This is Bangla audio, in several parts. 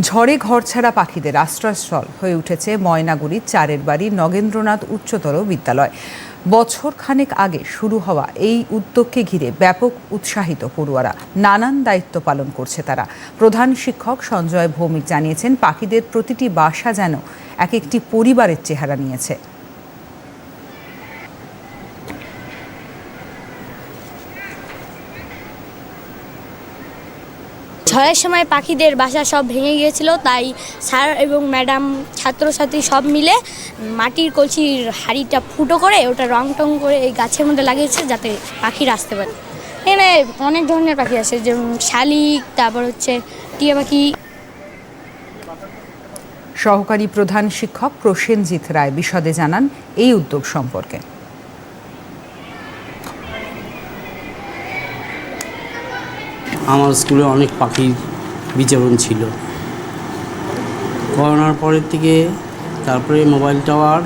ঝড়ে ঘরছাড়া পাখিদের আশ্রয়স্থল হয়ে উঠেছে ময়নাগুড়ির চারের বাড়ি নগেন্দ্রনাথ উচ্চতর বিদ্যালয়। বছর খানেক আগে শুরু হওয়া এই উদ্যোগকে ঘিরে ব্যাপক উৎসাহিত পড়ুয়ারা। নানান দায়িত্ব পালন করছে তারা। প্রধান শিক্ষক সঞ্জয় ভৌমিক জানিয়েছেন, পাখিদের প্রতিটি বাসা যেন এক একটি পরিবারের চেহারা নিয়েছে। ঝড়ের সময় পাখিদের বাসা সব ভেঙে গিয়েছিল, তাই স্যার এবং ম্যাডাম ছাত্রছাত্রী সব মিলে মাটির কলসির হাড়িটা ফুটো করে ওটা রং টং করে এই গাছের মধ্যে লাগিয়েছে যাতে পাখিরা আসতে পারে। এখানে অনেক ধরনের পাখি আছে, যেমন শালিক, তারপর হচ্ছে টিয়া পাখি। সহকারী প্রধান শিক্ষক প্রসেনজিৎ রায় বিশদে জানান এই উদ্যোগ সম্পর্কে। আমার স্কুলে অনেক পাখির বিচরণ ছিল। করোনার পরের থেকে তারপরে মোবাইল টাওয়ার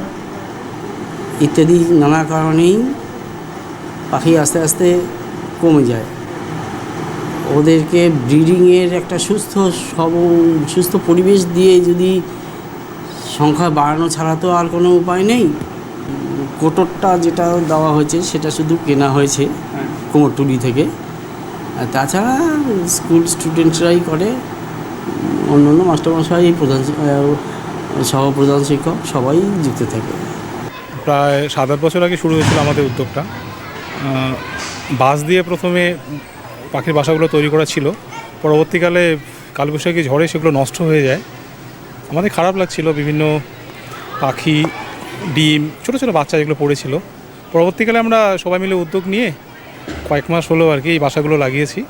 ইত্যাদি নানা কারণেই পাখি আস্তে আস্তে কমে যায়। ওদেরকে ব্রিডিংয়ের একটা সুস্থ সব সুস্থ পরিবেশ দিয়ে যদি সংখ্যা বাড়ানো ছাড়া তো আর কোনো উপায় নেই। কোটরটা যেটা দেওয়া হয়েছে সেটা শুধু কেনা হয়েছে কুমোরটুলি থেকে। তাছাড়া স্কুল স্টুডেন্টরাই করে অন্য অন্য মাস্টারমশাই, প্রধান সহপ্রধান শিক্ষক, সবাই যুক্ত থাকে। প্রায় সাত আট বছর আগে শুরু হয়েছিল আমাদের উদ্যোগটা। বাঁশ দিয়ে প্রথমে পাখির বাসাগুলো তৈরি করা ছিল। পরবর্তীকালে কালবৈশাখী ঝড়ে সেগুলো নষ্ট হয়ে যায়। আমাদের খারাপ লাগছিল, বিভিন্ন পাখি, ডিম, ছোটো ছোটো বাচ্চা যেগুলো পড়েছিল। পরবর্তীকালে আমরা সবাই মিলে উদ্যোগ নিয়ে কয়েক মাস হলো আর কি এই বাসাগুলো লাগিয়েছি।